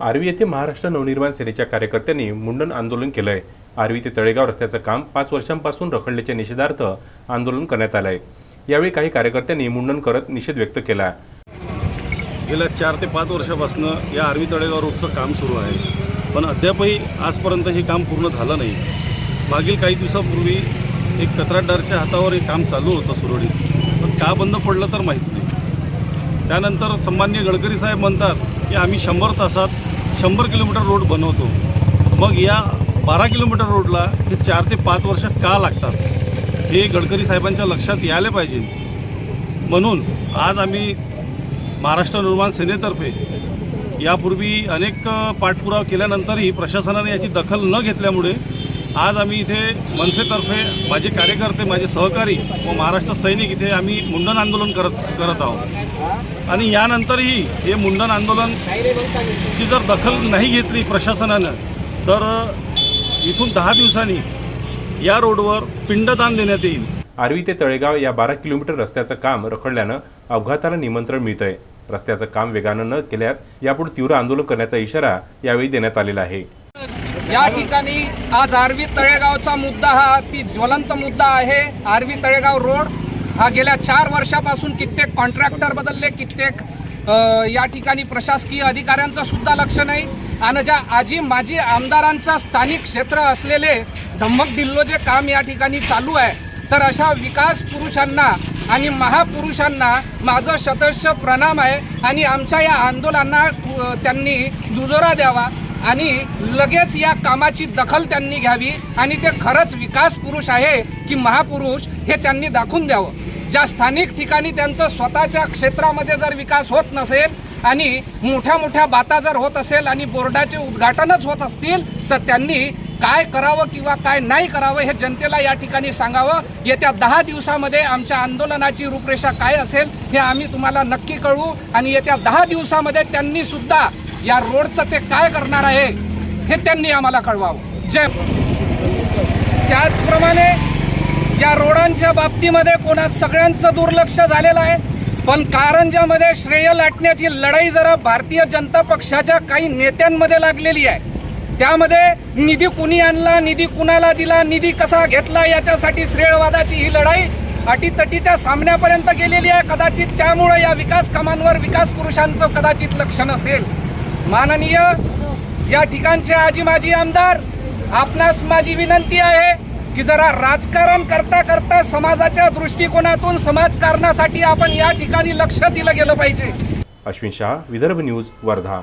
आर्वी येथे महाराष्ट्र नवनिर्माण सेनेच्या कार्यकर्त्यांनी मुंडन आंदोलन केलं आहे आर्वी ते तळेगाव रस्त्याचं काम पाच वर्षांपासून रखडल्याच्या निषेधार्थ आंदोलन करण्यात आलं आहे यावेळी काही कार्यकर्त्यांनी मुंडन करत निषेध व्यक्त केला. गेल्या चार ते पाच वर्षापासून या आर्वी तळेगाव रोडचं काम सुरू आहे. पण अद्यापही आजपर्यंत हे काम पूर्ण झालं नाही. मागील काही दिवसापूर्वी एक कंत्राटदारच्या हातावर हे काम चालू होतं सुरळीत. पण का बंद पडलं तर माहीत नाही. त्यानंतर सन्मान्य गडकरी साहेब म्हणतात की आम्ही शंभर तासात शंभर किलोमीटर रोड बनवतो. मग या बारा किलोमीटर रोडला हे चार ते पाच वर्ष का लागतात? हे गडकरी साहेबांच्या लक्षात यायला पाहिजे. म्हणून आज आम्ही महाराष्ट्र निर्माण सेनेतर्फे यापूर्वी अनेक पाठपुरावा केल्यानंतरही प्रशासनाने याची दखल न घेतल्यामुळे आज आम्ही इथे मनसेतर्फे माझे कार्यकर्ते माझे सहकारी व महाराष्ट्र सैनिक इथे आम्ही मुंडन आंदोलन करत करत आहोत. आणि यानंतरही हे मुंडन आंदोलन ची जर दखल नाही घेतली प्रशासनानं तर इथून दहा दिवसांनी या रोडवर पिंडदान देण्यात येईल. आर्वी ते तळेगाव या बारा किलोमीटर रस्त्याचं काम रखडल्यानं अपघाताला निमंत्रण मिळतंय. रस्त्याचं काम वेगानं न केल्यास यापुढे तीव्र आंदोलन करण्याचा इशारा यावेळी देण्यात आलेला आहे. या ठिकाणी आज आरवी तळेगावचा मुद्दा हा अति ज्वलंत मुद्दा आहे. आरवी तळेगाव रोड हा गेल्या चार वर्षापासून कित्येक कॉन्ट्रॅक्टर बदलले कित्येक या ठिकाणी प्रशासकीय अधिकाऱ्यांचं सुद्धा लक्ष नाही. आणि ज्या आजी माजी आमदारांचा स्थानिक क्षेत्र असलेले धम्मक दिल्लो जे काम या ठिकाणी चालू आहे तर अशा विकास पुरुषांना आणि महापुरुषांना माझं शतश प्रणाम आहे आणि आमच्या या आंदोलनांना त्यांनी दुजोरा द्यावा आणि लगेच या कामाची दखल त्यांनी घ्यावी आणि ते खरंच विकास पुरुष आहे की महापुरुष हे त्यांनी दाखवून द्यावं. ज्या स्थानिक ठिकाणी त्यांचं स्वतःच्या क्षेत्रामध्ये जर विकास होत नसेल आणि मोठ्या मोठ्या बाता जर होत असेल आणि बोर्डाचे उद्घाटनच होत असतील तर त्यांनी काय करावं किंवा काय नाही करावं हे जनतेला या ठिकाणी सांगावं. येत्या दहा दिवसामध्ये आमच्या आंदोलनाची रूपरेषा काय असेल हे आम्ही तुम्हाला नक्की कळवू आणि येत्या दहा दिवसामध्ये त्यांनी सुद्धा या रोडचं ते काय करणार आहे हे त्यांनी आम्हाला कळवावं. जय त्याचप्रमाणे या रोडांच्या बाबतीमध्ये कोणा सगळ्यांचं दुर्लक्ष झालेलं आहे. पण कारंजामध्ये श्रेय लाटण्याची लढाई जरा भारतीय जनता पक्षाच्या काही नेत्यांमध्ये लागलेली आहे. त्यामध्ये निधी कुणी आणला निधी कुणाला दिला निधी कसा घेतला याच्यासाठी श्रेयवादाची ही लढाई अटीतटीच्या सामन्यापर्यंत गेलेली आहे. कदाचित त्यामुळे या विकास कामांवर विकास पुरुषांचं कदाचित लक्ष नसेल. माननीय या ठिकाणचे आजी माजी आमदार आपणास माझी विनंती आहे की जरा राजकारण करता करता समाजाच्या दृष्टिकोनातून समाजकारणासाठी आपण या ठिकाणी लक्ष दिलं गेलं पाहिजे. अश्विन शहा विदर्भ न्यूज वर्धा.